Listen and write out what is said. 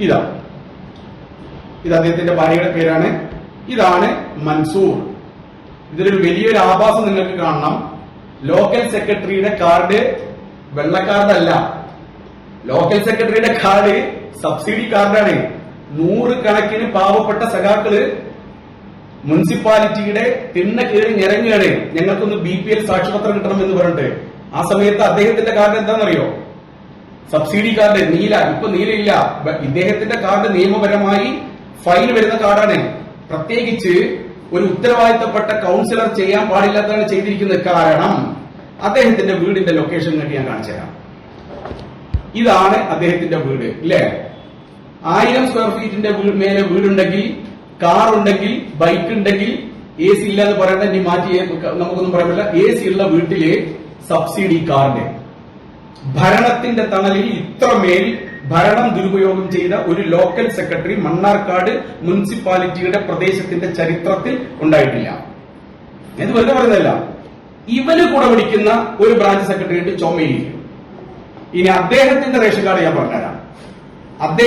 ഇതാ. ഇത് അദ്ദേഹത്തിന്റെ ഭാര്യയുടെ പേരാണ്. ഇതാണ് മൻസൂർ. ഇതിലൊരു വലിയൊരു ആഭാസം നിങ്ങൾക്ക് കാണണം. ലോക്കൽ സെക്രട്ടറിയുടെ കാർഡ് വെള്ള കാർഡല്ല ലോക്കൽ സെക്രട്ടറിയുടെ കാർഡ് സബ്സിഡി കാർഡാണ്. നൂറുകണക്കിന് പാവപ്പെട്ട സഖാക്കൾ മുനിസിപ്പാലിറ്റിയുടെ തിണ്ണ കീഴിൽ ഞെരങ്ങുകയാണ്. ഞങ്ങൾക്കൊന്ന് ബി പി എൽ സാക്ഷ്യപത്രം കിട്ടണം എന്ന് പറഞ്ഞിട്ട്. ആ സമയത്ത് അദ്ദേഹത്തിന്റെ കാർഡ് എന്താണെന്നറിയോ? സബ്സിഡി കാർഡ് നീല ഇപ്പൊ നീലയില്ല. ഇദ്ദേഹത്തിന്റെ കാർഡ് നിയമപരമായി ഫൈൻ വരുന്ന കാർഡാണ് പ്രത്യേകിച്ച് ഒരു ഉത്തരവാദിത്തപ്പെട്ട കൗൺസിലർ ചെയ്യാൻ പാടില്ലാത്തതാണ് ചെയ്തിരിക്കുന്നത്. കാരണം അദ്ദേഹത്തിന്റെ വീടിന്റെ ലൊക്കേഷൻ കണ്ടി ഞാൻ കാണിച്ചു തരാം. ഇതാണ് അദ്ദേഹത്തിന്റെ വീട് ഇല്ലേ? ആയിരം സ്ക്വയർ ഫീറ്റിന്റെ മേലെ വീടുണ്ടെങ്കിൽ കാർ ഉണ്ടെങ്കിൽ ബൈക്ക് ഉണ്ടെങ്കിൽ എ സി ഇല്ല എന്ന് പറയേണ്ട ഇനി മാറ്റി നമുക്കൊന്നും പറയാൻ പറ്റില്ല. എ സി ഉള്ള വീട്ടിലെ സബ്സിഡി കാർഡ് ഭരണത്തിന്റെ തണലിൽ ഇത്രമേൽ ഭരണം ദുരുപയോഗം ചെയ്ത ഒരു ലോക്കൽ സെക്രട്ടറി മണ്ണാർക്കാട് മുനിസിപ്പാലിറ്റിയുടെ പ്രദേശത്തിന്റെ ചരിത്രത്തിൽ ഉണ്ടായിട്ടില്ല. ഇത് വെറുതെ പറയുന്നതല്ല. ഇവന് കൂടെ പിടിക്കുന്ന ഒരു ബ്രാഞ്ച് സെക്രട്ടറി ഉണ്ട് ചൊമ്മയിൽ ഇനി അദ്ദേഹത്തിന്റെ റേഷൻ കാർഡ് ഞാൻ പറഞ്ഞുതരാം. അദ്ദേഹം